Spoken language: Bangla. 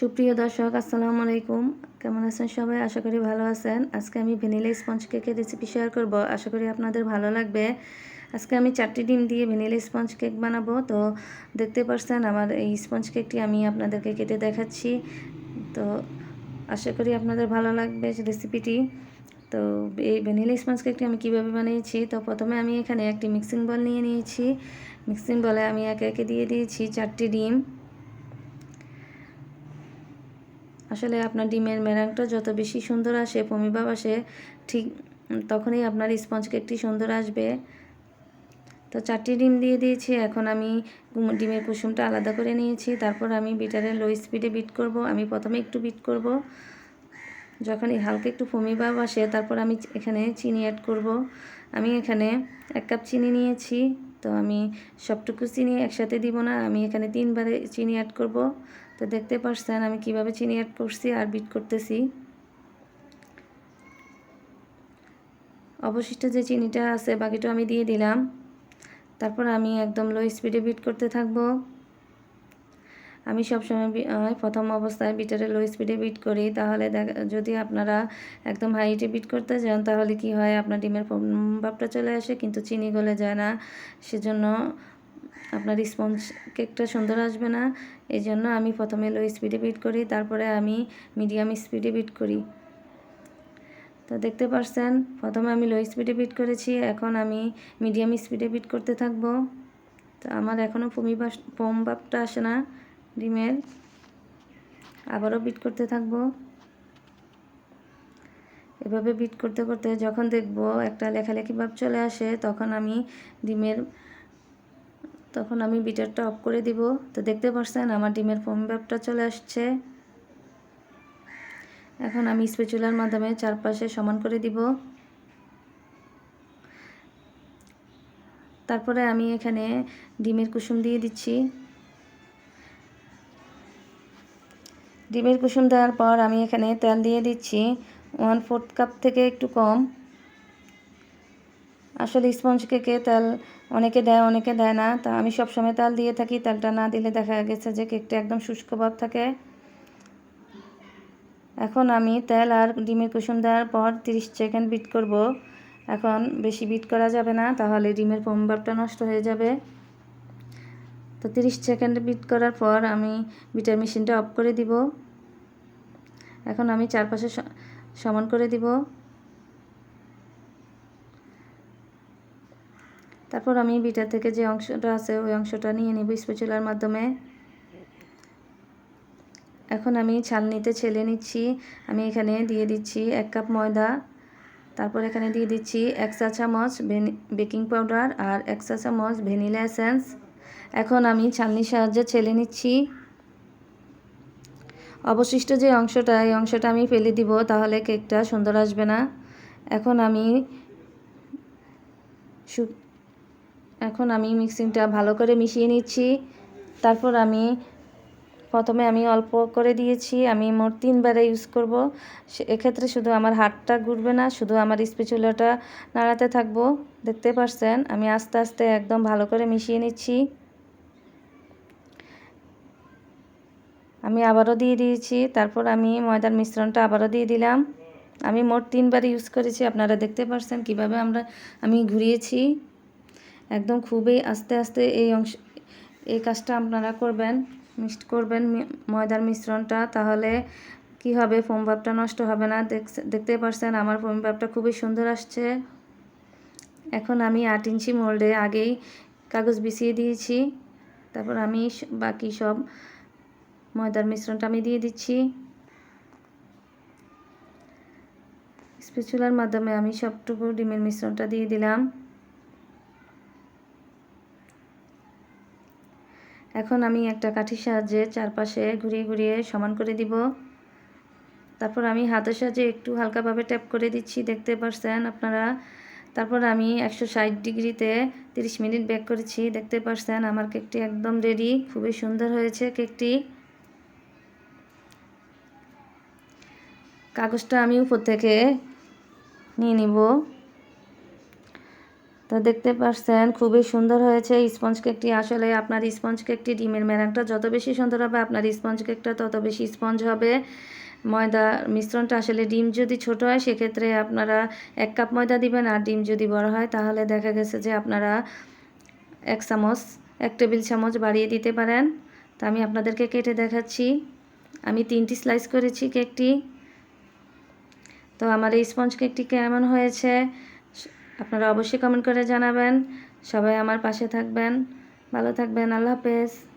সুপ্রিয় দর্শক, আসসালামু আলাইকুম। কেমন আছেন সবাই? আশা করি ভালো আছেন। আজকে আমি ভ্যানিলা স্পঞ্জ কেকের রেসিপি শেয়ার করব। আশা করি আপনাদের ভালো লাগবে। আজকে আমি চারটি ডিম দিয়ে ভ্যানিলা স্পঞ্জ কেক বানাবো। তো দেখতে পারছেন আমার এই স্পঞ্জ কেকটি আমি আপনাদেরকে কেটে দেখাচ্ছি। তো আশা করি আপনাদের ভালো লাগবে রেসিপিটি তো এই ভ্যানিলা স্পঞ্জ কেকটি আমি কীভাবে বানিয়েছি? তো প্রথমে আমি এখানে একটি মিক্সিং বল নিয়ে নিয়েছি। মিক্সিং বলে আমি একে একে দিয়ে দিয়েছি চারটি ডিম। আসলে আপনার ডিমের মেরাংটা যত বেশি সুন্দর আসে পমিভাব আসে, ঠিক তখনই আপনার স্পঞ্জ কেকটি সুন্দর আসবে। তো চারটি ডিম দিয়ে দিয়েছি, এখন আমি ডিমের কুসুমটা আলাদা করে নিয়েছি, তারপর আমি বিটারে লো স্পিডে বিট করব, আমি প্রথমে একটু বিট করব। যখন এই হালকা একটু ভাব আসে, তারপর আমি এখানে চিনি অ্যাড করব। আমি এখানে এক কাপ চিনি নিয়েছি, তো আমি সবটুকু চিনি একসাথে দিব না, আমি এখানে তিনবারে চিনি অ্যাড করব। তো দেখতে পারছেন আমি কীভাবে চিনি অ্যাড করছি আর বিট করতেছি। অবশিষ্ট যে চিনিটা আছে বাকিটা আমি দিয়ে দিলাম। তারপর আমি একদম লো স্পিডে বিট করতে থাকব। আমি সবসময় প্রথম অবস্থায় বিটারে লো স্পিডে বিট করি। তাহলে যদি আপনারা একদম হাইটে বিট করতে যান, তাহলে কি হয়? আপনার ডিমের ভাবটা চলে আসে, কিন্তু চিনি গলে যায় না। সেজন্য আপনার স্পঞ্জ কেকটা সুন্দর আসবে না এই জন্য আমি প্রথমে লো স্পিডে বিট করি, তারপরে আমি মিডিয়াম স্পিডে বিট করি। তো দেখতে পারছেন, প্রথমে আমি লো স্পিডে বিট করেছি, এখন আমি মিডিয়াম স্পিডে বিট করতে থাকব। তো আমার এখনও পমি পম ভাবটা আসে না, ডিমের। আবারও বিট করতে থাকব। এভাবে বিট করতে করতে যখন দেখব একটা লেখালেখি ভাব চলে আসে, তখন আমি ডিমের তখন আমি বিটারটা অফ করে দিব। তো দেখতে পাচ্ছেন আমার ডিমের ফোম ব্যাপটা চলে আসছে। এখন আমি স্পেচুলার মাধ্যমে চারপাশে সমান করে দিব। তারপরে আমি এখানে ডিমের কুসুম দিয়ে দিচ্ছি। ডিমের কুসুম দেওয়ার পর আমি এখানে তেল দিয়ে দিচ্ছি। ওয়ান ফোর্থ কাপ থেকে একটু কম। আসলে স্পঞ্জ কেকে তেল অনেকে দেয় অনেকে দেয় না। তা আমি সবসময় তেল দিয়ে থাকি। তেলটা না দিলে দেখা গেছে যে কেকটা একদম শুষ্ক ভাব থাকে। এখন আমি তেল আর ডিমের কুসুম দেওয়ার পর 30 সেকেন্ড বিট করব। এখন বেশি বিট করা যাবে না, তাহলে ডিমের ফোম ভাবটা নষ্ট হয়ে যাবে। তো 30 সেকেন্ড বিট করার পর আমি বিটার মেশিনটা অফ করে দিব। এখন আমি চারপাশে সমান করে দিব। তারপর আমি বিটার থেকে যে অংশটা আছে, ওই অংশটা নিয়ে নেব স্পেচুলার মাধ্যমে। এখন আমি ছালনিতে ছেলে নিচ্ছি। আমি এখানে দিয়ে দিচ্ছি এক কাপ ময়দা। তারপর এখানে দিয়ে দিচ্ছি এক চা চামচ বেকিং পাউডার আর এক চা চামচ ভ্যানিলা এসেন্স। এখন আমি ছালনির সাহায্যে ছেলে নিচ্ছি। অবশিষ্ট যে অংশটা, এই অংশটা আমি ফেলে দিব, তাহলে কেকটা সুন্দর আসবে না। এখন আমি এখন আমি মিক্সিংটা ভালো করে মিশিয়ে নিচ্ছি। তারপর আমি প্রথমে আমি অল্প করে দিয়েছি, আমি মোট তিনবারে ইউজ করব। এক্ষেত্রে শুধু আমার হাতটা ঘুরবে না, শুধু আমার স্পেচুলাটা নাড়াতে থাকব। দেখতে পারছেন, আমি আস্তে আস্তে একদম ভালো করে মিশিয়ে নিচ্ছি। আমি আবারও দিয়ে দিয়েছি, তারপর আমি ময়দার মিশ্রণটা আবারও দিয়ে দিলাম। আমি মোট তিনবার ইউজ করেছি, আপনারা দেখতে পারছেন কীভাবে আমরা, আমি ঘুরিয়েছি। একদম খুবই আস্তে আস্তে এই অংশ, এই কাজটা আপনারা করবেন মিক্সড করবেন ময়দার মিশ্রণটা, তাহলে কি হবে? ফোম ভাবটা নষ্ট হবে না। দেখতে পারছেন আমার ফোম ভাবটা খুবই সুন্দর আসছে। এখন আমি আট ইঞ্চি মোল্ডে আগেই কাগজ বিছিয়ে দিয়েছি। তারপর আমি বাকি সব ময়দার মিশ্রণটা আমি দিয়ে দিচ্ছি। স্পেচুলার মাধ্যমে আমি সবটুকু ডিমের মিশ্রণটা দিয়ে দিলাম। এখন আমি একটা কাঠির সাহায্যে চারপাশে ঘুরিয়ে ঘুরিয়ে সমান করে দিব। তারপর আমি হাতের সাহায্যে একটু হালকাভাবে ট্যাপ করে দিচ্ছি, দেখতে পারছেন আপনারা? তারপর আমি একশো ষাট ডিগ্রিতে তিরিশ মিনিট বেক করেছি, দেখতে পারছেন? আমার কেকটি একদম রেডি, খুবই সুন্দর হয়েছে কেকটি। কাগজটা আমি উপর থেকে নিয়ে নিব। তো দেখতে পাচ্ছেন খুবই সুন্দর হয়েছে। স্পঞ্জ কেকটি আসলে আপনার স্পঞ্জ কেকটি ডিমের মেরাংটা যত বেশি সুন্দর হবে, আপনার স্পঞ্জ কেকটা তত বেশি স্পঞ্জ হবে। ময়দা মিশ্রণটা আসলে ডিম যদি ছোট হয়, সেক্ষেত্রে আপনারা এক কাপ ময়দা দিবেন আর ডিম যদি বড় হয়, তাহলে দেখা গেছে যে আপনারা এক চামচ, এক টেবিল চামচ বাড়িয়ে দিতে পারেন। তা আমি আপনাদেরকে কেটে দেখাচ্ছি। আমি তিনটি স্লাইস করেছি কেকটি। তো আমার এই স্পঞ্জ কেকটি কেমন হয়েছে? আপনারা অবশ্যই কমেন্ট করে জানাবেন। সবাই আমার পাশে থাকবেন। ভালো থাকবেন। আল্লাহ হাফেজ।